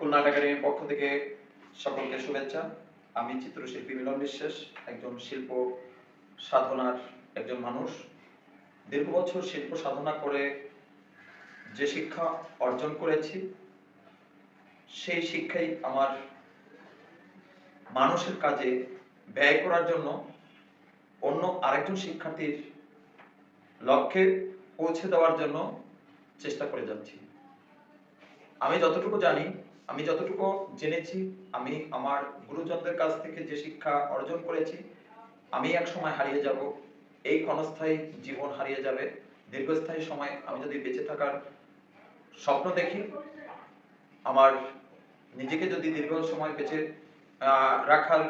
খুলনা একাডেমির পক্ষ থেকে সকলকে শুভেচ্ছা। আমি চিত্রশিল্পী মিলন বিশ্বাস, একজন শিল্প সাধনার একজন মানুষ। দীর্ঘ বছর শিল্প সাধনা করে যে শিক্ষা অর্জন করেছি, সেই শিক্ষাই আমার মানুষের কাজে ব্যয় করার জন্য অন্য আরেকজন শিক্ষার্থীর লক্ষ্যে পৌঁছে দেওয়ার জন্য চেষ্টা করে যাচ্ছি। আমি যতটুকু জানি আমি যতটুকু জেনেছি, আমি আমার গুরুজনদের কাছ থেকে যে শিক্ষা অর্জন করেছি, আমি এক সময় হারিয়ে যাব। এই ক্ষণস্থায়ী জীবন হারিয়ে যাবে। দীর্ঘস্থায়ী সময় আমি যদি বেঁচে থাকার স্বপ্ন দেখি, আমার নিজেকে যদি দীর্ঘ সময় বেঁচে রাখার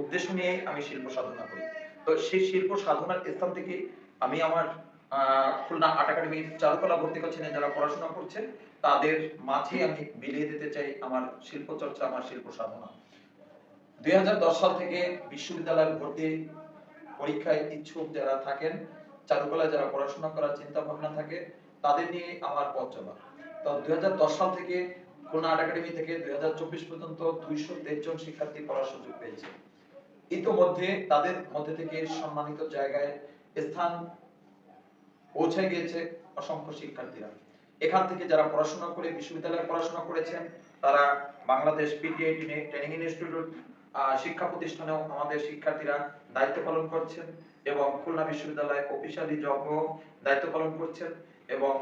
উদ্দেশ্য নিয়ে আমি শিল্প সাধনা করি। তো সেই শিল্প সাধনার স্থান থেকে আমি আমার খুলনা আর্ট একাডেমির চারুকলা ভর্তি করছেন যারা পড়াশোনা করছে তাদের মাঝে আমি বিলিয়ে দিতে চাই আমার শিল্প চর্চা আমার শিল্প সাধনা। দুই সাল থেকে বিশ্ববিদ্যালয়ের ভর্তি পরীক্ষায় ইচ্ছুক যারা থাকেন চারুকলায় যারা পড়াশোনা করার চিন্তা ভাবনা থাকে, তাদের নিয়ে আমার পথ চলা। তো দুই হাজার দশ সাল থেকে খুলনা আর্ট একাডেমি থেকে দুই হাজার চব্বিশ পর্যন্ত দুইশো জন শিক্ষার্থী পড়ার সুযোগ পেয়েছে। ইতোমধ্যে তাদের মধ্যে থেকে সম্মানিত জায়গায় স্থান পৌঁছে গিয়েছে অসংখ্য শিক্ষার্থীরা। এখান থেকে যারা পড়াশোনা করে বিশ্ববিদ্যালয়ে পড়াশোনা করেছেন তারা বাংলাদেশ পিটিআইটি ট্রেনিং ইনস্টিটিউট শিক্ষা প্রতিষ্ঠানেও আমাদের শিক্ষার্থীরা দায়িত্ব পালন করছেন এবং খুলনা বিশ্ববিদ্যালয়ে অফিসিয়ালি জবও দায়িত্ব পালন করছেন এবং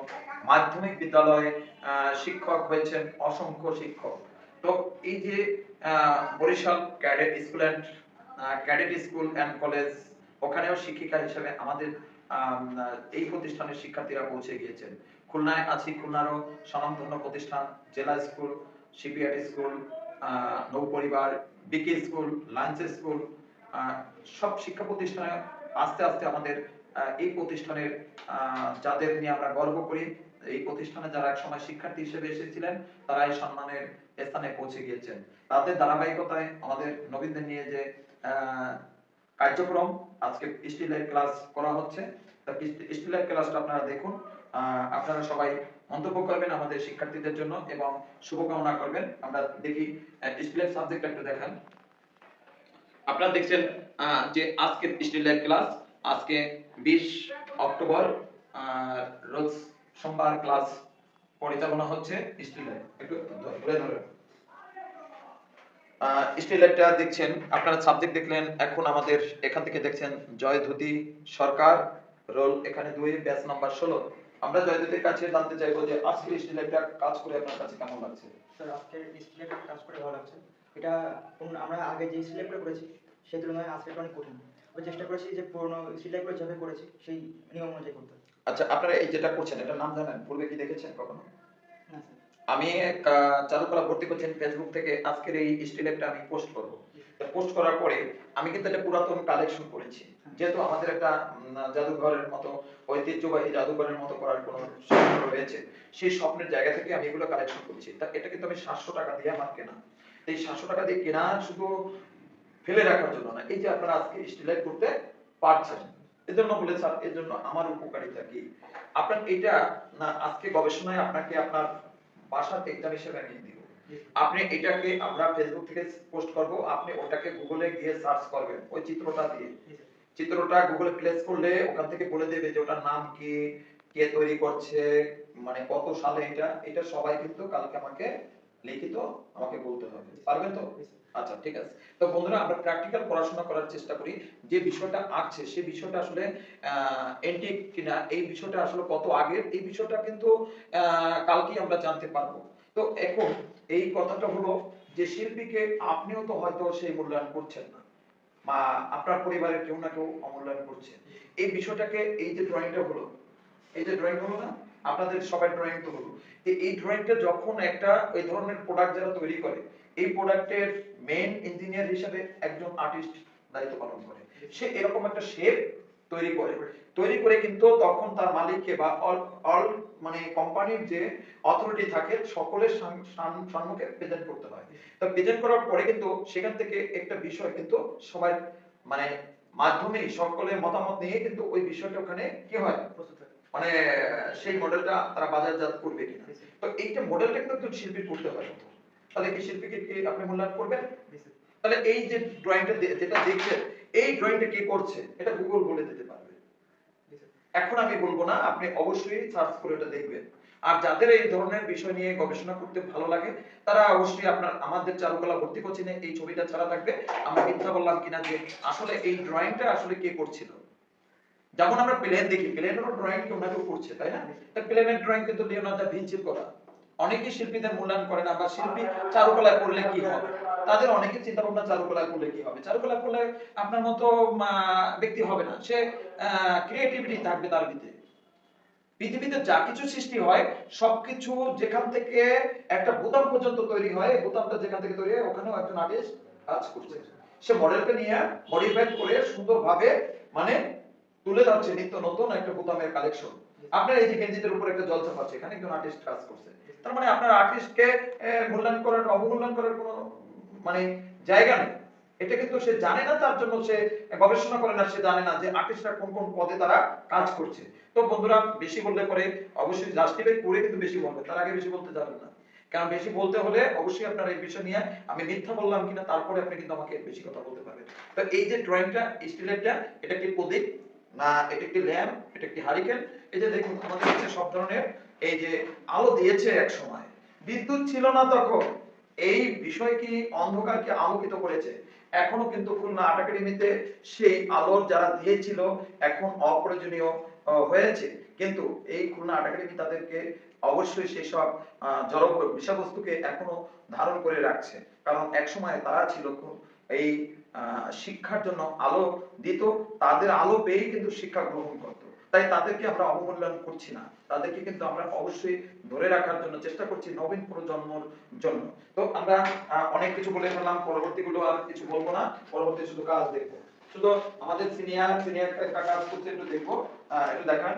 মাধ্যমিক বিদ্যালয়ে শিক্ষক হয়েছেন অসংখ্য শিক্ষক। তো এই যে Barishal cadet school and cadet school and college ওখানেও শিক্ষিকা হিসেবে আমাদের আম, এই প্রতিষ্ঠানের শিক্ষার্থীরা পৌঁছে গিয়েছেন। খুলনায় আছি খুলনারও স্বনামধন্য প্রতিষ্ঠান জেলা স্কুল সিপিআর স্কুল আহ, নৌ পরিবার বিকে স্কুল লাঞ্চ স্কুল সব শিক্ষা প্রতিষ্ঠানে আস্তে আস্তে আমাদের এই প্রতিষ্ঠানের যাদের নিয়ে আমরা গর্ব করি এই প্রতিষ্ঠানে যারা এক সময় শিক্ষার্থী হিসেবে এসেছিলেন তারা এই সম্মানের স্থানে পৌঁছে গিয়েছেন। তাদের ধারাবাহিকতায় আমাদের নবীনদের নিয়ে যে কার্যক্রম আজকে স্টিলের ক্লাস করা হচ্ছে। স্টিলের ক্লাসটা আপনারা দেখুন। আপনারা সবাই মন্তব্য করবেন আমাদের শিক্ষার্থীদের জন্য এবং শুভকামনা করবেন। আমরা দেখি স্টিলের সাবজেক্ট একটু দেখান। আপনারা দেখছেন যে আজকের স্টিলের ক্লাস আজকে বিশ অক্টোবর আহ, রোজ সোমবার ক্লাস পরিচালনা হচ্ছে স্টিলের একটু ধরে ধরে স্টিলেরটা দেখছেন আপনারা সাবজেক্ট দেখলেন এখন আমাদের এখান থেকে দেখছেন জয়ধুতি সরকার রোল এখানে দুই ব্যাচ নাম্বার ষোলো। আমরা জয়ধুতির কাছে জানতে চাইব যে আজকের স্টিলেরটা কাজ করে আপনার কাছে কেমন লাগছে? স্যার আজকের স্টিলের কাজ করে ভালো লাগছে। এটা আমরা আগে যে স্টিলেগুলো করেছি সেই তুলনায় আজকেরটা অনেক কঠিন। আমি চেষ্টা করেছি যে পুরোনো স্টিলেগুলো যেভাবে করেছি সেই নিয়ম অনুযায়ী করতে। আচ্ছা আপনারা এই যেটা করছেন এটা নাম জানেন? পূর্বে কি দেখেছেন কখনো? আমি চারুকলা ভর্তি করছেন ফেসবুক থেকে। আজকের এই স্টিলেরটা আমি পোস্ট করব। পোস্ট করার পরে আমি কিন্তু একটা পুরাতন কালেকশন করেছি। যেহেতু আমাদের একটা জাদুঘরের মতো, ঐতিহ্যবাহী জাদুঘরের মতো করার কোনো স্বপ্ন রয়েছে, সেই স্বপ্নের জায়গা থেকে আমি এগুলো কালেকশন করেছি। তা এটা কিন্তু আমি সাতশো টাকা দিয়ে আমার কেনা। এই সাতশো টাকা দিয়ে কেনা শুধু ফেলে রাখার জন্য না, এই যে আপনারা আজকে স্টিলাইট করতে পারছেন। এজন্য বলে স্যার জন্য আমার উপকারিতা কি? আপনার এটা না, আজকে গবেষণায় আপনাকে আপনার বাসার এক্সাম হিসেবে আমি দিব আপনি এটাকে আমরা ফেসবুক থেকে পোস্ট করব, আপনি ওটাকে গুগলে গিয়ে সার্চ করবেন, ওই চিত্রটা দিয়ে। চিত্রটা গুগলে প্লেস করলে ওখান থেকে বলে দেবে যে ওটার নাম কি, কে তৈরি করছে মানে কত সালে এটা এটা সবাই কিন্তু কালকে আমাকে লিখিত আমাকে বলতে হবে। পারবেন তো? আচ্ছা ঠিক আছে। তো বন্ধুরা, আমরা প্র্যাকটিক্যাল পড়াশোনা করার চেষ্টা করি। যে বিষয়টা আঁকছে সেই বিষয়টা আসলে এন্টিক কিনা, এই বিষয়টা আসলে কত আগের, এই বিষয়টা কিন্তু কালকেই আমরা জানতে পারব। তো এখন এই কথাটা হলো যে শিল্পীকে আপনিও তো হয়তো সেই মূল্যায়ন করছেন না, বা আপনার পরিবারের কেউ না কেউ অমূল্যায়ন করছে। এই বিষয়টাকে, এই যে ড্রয়িংটা হলো, এই যে ড্রয়িং হলো না? আপনাদের সবাই ড্রয়িং তো হলো। এই ড্রয়িংটা যখন একটা ওই ধরনের প্রোডাক্ট যারা তৈরি করে, এই প্রোডাক্টের মেইন ইঞ্জিনিয়ার হিসেবে একজন আর্টিস্ট দায়িত্ব পালন করে। সে এরকম একটা শেপ তৈরি করে। তৈরি করে কিন্তু তখন তার মালিককে বা অল মানে কোম্পানির যে অথরিটি থাকে, সকলের সাম- সাম- সম্মুখে প্রেজেন্ট করতে হয়। তো প্রেজেন্ট করার পরে কিন্তু সেখান থেকে একটা বিষয় কিন্তু সবাই মানে মাধ্যমে সকলের মতামত নিয়ে কিন্তু ওই বিষয়টা ওখানে কি হয়? প্রস্তুত মানে সেই মডেলটা তারা বাজারজাত করবে কিনা। তো এইটা মডেলটা কিন্তু একজন শিল্পীর করতে হয় তাহলে কি শিল্পীকে কি আপনি মূল্যায়ন করবেন? তাহলে এই যে ড্রয়িংটা যেটা দেখছেন এই ড্রয়িংটা কে করছে? এটা গুগল বলে দিতে পারবে। এখন আমি বলব না আপনি অবশ্যই সার্চ করে এটা দেখবেন। আর যাদের এই ধরনের বিষয় নিয়ে গবেষণা করতে ভালো লাগে তারা অবশ্যই আপনার আমাদের চারুকলা ভর্তি কোচিনে এই ছবিটা ছাড়া থাকবে। আমরা মিথ্যা বললাম কিনা যে আসলে এই ড্রয়িংটা আসলে কে করছিল? যেমন আমরা প্লেন দেখি প্লেনের ড্রয়িং কেউ না কেউ করছে, তাই না? তা প্লেনের ড্রয়িং কিন্তু লিওনার্দো ভিঞ্চির করা। অনেকেই শিল্পীদের মূল্যায়ন করে না বা শিল্পী চারুকলায় করলে কি হবে? তাদের অনেকে চিন্তা ভাবনা চারুকলায় করলে কি হবে? চারুকলায় করলে আপনার মতো ব্যক্তি হবে না। সে ক্রিয়েটিভিটি থাকবে তার ভিতরে। পৃথিবীতে যা কিছু সৃষ্টি হয়, সবকিছু যেখান থেকে একটা বোতাম পর্যন্ত তৈরি হয় বোতামটা যেখান থেকে তৈরি হয়, ওখানেও একজন আর্টিস্ট কাজ করছে। সে মডেলকে নিয়ে মডিফাই করে সুন্দরভাবে মানে তুলে ধরছে নিত্য নতুন একটা বোতামের কালেকশন আপনার এই যে গেঞ্জিদের উপর একটা জল চাপাচ্ছে এখানে একজন আর্টিস্ট কাজ করছে। তার মানে আপনার আর্টিস্টকে মূল্যায়ন করার, অবমূল্যায়ন করার কোনো মানে জায়গা নেই। এটা কিন্তু সে জানে না, তার জন্য সে গবেষণা করে না, সে জানে না যে আর্টিস্টরা কোন কোন পদে তারা কাজ করছে। তো বন্ধুরা, বেশি বললে পরে অবশ্যই জাস্টিফাই করে কিন্তু বেশি বলবে, তার আগে বেশি বলতে যাবেন না। কারণ বেশি বলতে হলে অবশ্যই আপনার এই বিষয় নিয়ে আমি মিথ্যা বললাম কিনা, তারপরে আপনি কিন্তু আমাকে বেশি কথা বলতে পারবেন। তো এই যে ড্রয়িংটা স্টিলেরটা এটা কি প্রদীপ? না, এটা একটি ল্যাম্প এটা একটি হারিকেন। এই যে দেখুন, আমাদের কাছে সব ধরনের এই যে আলো দিয়েছে এক সময়। বিদ্যুৎ ছিল না তখন। এই বিষয় কি অন্ধকারকে আলোকিত করেছে। এখনও কিন্তু খুলনা আর্ট একাডেমিতে সেই আলোর যারা দিয়েছিল, এখন অপ্রয়োজনীয় হয়েছে। কিন্তু এই খুলনা আর্ট একাডেমি তাদেরকে অবশ্যই সেই সব জড় বিষয়বস্তুকে এখনও ধারণ করে রাখছে। কারণ এক সময় তারা ছিল খুব এই শিক্ষার জন্য আলো দিত। তাদের আলো পেয়েই কিন্তু শিক্ষা গ্রহণ করত। তাই তাদেরকে আমরা অবমূল্যায়ন করছি না। তাদেরকে কিন্তু আমরা অবশ্যই ধরে রাখার জন্য চেষ্টা করছি নবীন প্রজন্মর জন্য। তো আমরা অনেক কিছু বলে ফেললাম। পরবর্তী গুলো আর কিছু বলব না। পরবর্তী শুধু কাজ দেখব। শুধু আমাদের সিনিয়র সিনিয়র কাজ করছে একটু দেখব। একটু দেখান।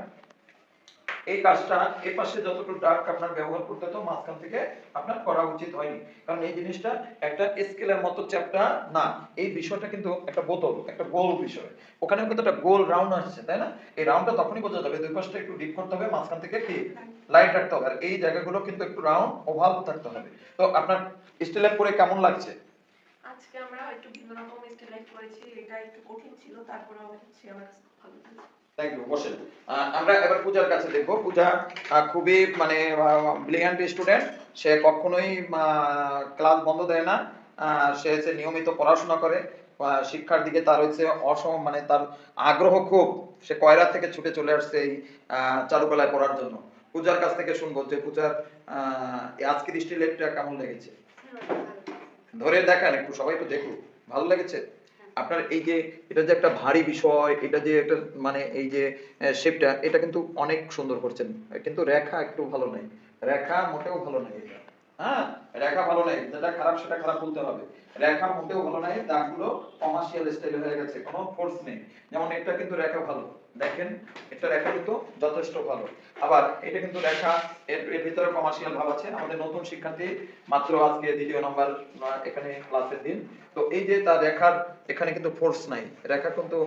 এই কাজটা এই পাশে যতটুকু ডার্ক আপনার ব্যবহার করতে তো মাঝখান থেকে আপনার করা উচিত হয়নি। কারণ এই জিনিসটা একটা স্কেলের মতো চ্যাপ্টা না। এই বিষয়টা কিন্তু একটা বোতল, একটা গোল বিষয়। ওখানে কিন্তু একটা গোল রাউন্ড আসছে, তাই না? এই রাউন্ডটা তখনই বোঝা যাবে। দুই পাশটা একটু ডিপ করতে হবে, মাঝখান থেকে কি? লাইট রাখতে হবে। আর এই জায়গাগুলো কিন্তু একটু রাউন্ড ওভাল থাকতে হবে। তো আপনার স্টেলের পরে কেমন লাগছে? আজকে আমরা একটু ভিন্ন রকম স্টাইল করেছি। এটা একটু কঠিন ছিল, তারপরেও হচ্ছে আমার ভালো লেগেছে। থ্যাংক ইউ বসেন আমরা এবার পূজার কাছে দেখব। পূজা খুবই মানে ব্রিলিয়ান্ট স্টুডেন্ট সে কখনোই ক্লাস বন্ধ দেয় না। সে হচ্ছে নিয়মিত পড়াশোনা করে। শিক্ষার দিকে তার হচ্ছে অসম মানে তার আগ্রহ খুব। সে কয়রা থেকে ছুটে চলে আসছে এই চারুকলায় পড়ার জন্য। পূজার কাছ থেকে শুনব যে পূজার আজকের স্টিলেটটা কেমন লেগেছে? ধরে দেখান, একটু সবাই তো দেখুক। ভালো লেগেছে? আপনার এই যে, এটা যে একটা ভারী বিষয়, এটা যে একটা মানে এই যে শেপটা এটা কিন্তু অনেক সুন্দর করছেন। কিন্তু রেখা একটু ভালো নাই। রেখা মোটেও ভালো নাই হ্যাঁ? রেখা ভালো নাই। যেটা খারাপ সেটা খারাপ বলতে হবে। রেখা মোটেও ভালো নাই। দাগগুলো কমার্শিয়াল স্টাইল হয়ে গেছে। কোনো ফোর্স নেই। যেমন এটা কিন্তু রেখা ভালো। দেখেন, এটা রেখা কিন্তু যথেষ্ট ভালো। আবার এটা কিন্তু রেখা, এর ভিতরে কমার্শিয়াল ভাব আছে। আমাদের নতুন শিক্ষার্থী মাত্র আজকে দ্বিতীয় নম্বর এখানে ক্লাসের দিন। তো এই যে তার রেখার, এখানে কিন্তু ফোর্স নাই। রেখা কিন্তু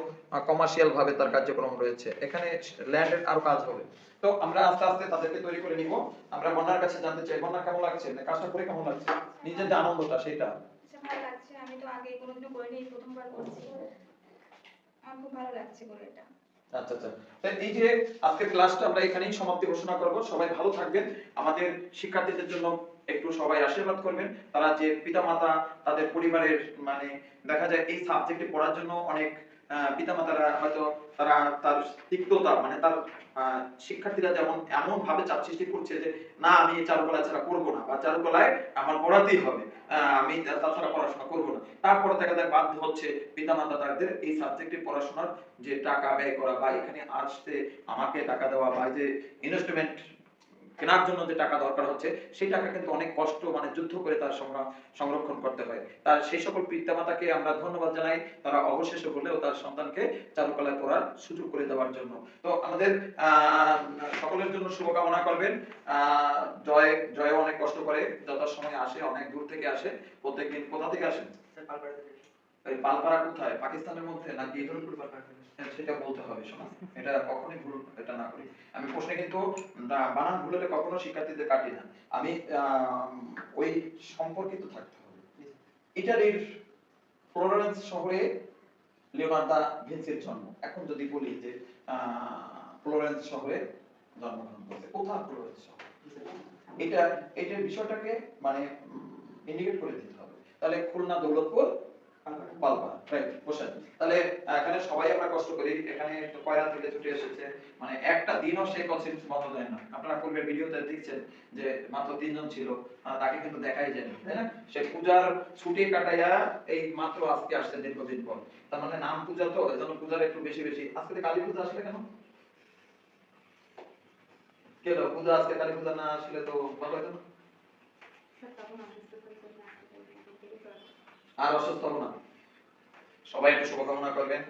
কমার্শিয়াল ভাবে তার কার্যক্রম রয়েছে। এখানে ল্যান্ডের আরও কাজ হবে। তো আমরা আস্তে আস্তে তাদেরকে তৈরি করে নিব। আমরা বন্যার কাছে জানতে চাই বন্যা কেমন লাগছে? কাজটা করে কেমন লাগছে? নিজের যে আনন্দটা সেটা আচ্ছা ভালো লাগছে। আমি তো আগে কোনোদিনও করিনি, প্রথমবার করছি। আমার খুব ভালো লাগছে করে এটা। আচ্ছা আচ্ছা। তাই এই যে আজকের ক্লাসটা আমরা এখানেই সমাপ্তি ঘোষণা করব। সবাই ভালো থাকবেন। আমাদের শিক্ষার্থীদের জন্য একটু সবাই আশীর্বাদ করবেন। তারা যে পিতা মাতা তাদের পরিবারের মানে দেখা যায় এই সাবজেক্টে পড়ার জন্য অনেক পিতামাতারা হয়তো তারা তার তিক্ততা মানে তার শিক্ষার্থীরা যেমন এমন ভাবে চাপ সৃষ্টি করছে যে, না, আমি চারুকলা ছাড়া করব না, বা চারুকলায় আমার পড়াতেই হবে আমি তাছাড়া পড়াশোনা করব না। তারপরে দেখা যায় বাধ্য হচ্ছে পিতামাতা তাদের এই সাবজেক্টে পড়াশোনার যে টাকা ব্যয় করা, বা এখানে আসতে আমাকে টাকা দেওয়া, বা যে ইনভেস্টমেন্ট কেনার জন্য যে টাকা দরকার হচ্ছে, সেই টাকা কিন্তু অনেক কষ্ট মানে যুদ্ধ করে তার সংরক্ষণ করতে হয়। তার সেই সকল পিতামাতাকে আমরা ধন্যবাদ জানাই, তারা অবশেষে হলেও তার সন্তানকে চারুকলায় পড়ার সুযোগ করে দেওয়ার জন্য। তো আমাদের সকলের জন্য শুভকামনা করবেন। জয় জয় অনেক কষ্ট করে, যথাসময় আসে, অনেক দূর থেকে আসে। প্রত্যেকদিন কোথা থেকে আসেন? স্যার পালপাড়া কোথায়? পাকিস্তানের মধ্যে নাকি হ্যাঁ, সেটা বলতে হবে শোনা এটা কখনোই ভুল এটা না করি। আমি প্রশ্নে কিন্তু বানান ভুল হলে কখনো শিক্ষার্থীদের কাটি না। আমি ওই সম্পর্কিত থাকতে হবে। ইটালির ফ্লোরেন্স শহরে লিওনার্দা ভিন্সির জন্ম। এখন যদি বলি যে ফ্লোরেন্স শহরে জন্মগ্রহণ করেছে। কোথায় ফ্লোরেন্স শহর? এটা এটার বিষয়টাকে মানে ইন্ডিকেট করে দিতে হবে। তাহলে খুলনা দৌলতপুর এখানে সবাই আমরা কষ্ট করি, এখানে কয়রা থেকে ছুটে এসেছে। মানে একটা দিনও সেই কনসেপ্ট বন্ধ যায় না। আপনারা পূর্বের ভিডিওতে দেখছেন যে মাত্র তিনজন ছিল তাকে কিন্তু দেখাই যায়নি তাই না? সে পূজার ছুটি কাটাইয়া এই মাত্র আজকে আসছে দীর্ঘদিন পর। তার মানে নাম পূজা তো এজন্য পূজার একটু বেশি বেশি। আজকে কালী পূজা আসলে কেন? কেন? পূজা আজকে কালী পূজা না আসলে তো ভালো হতো না আর অসুস্থ হব না। সবাই একটু শুভকামনা করবেন।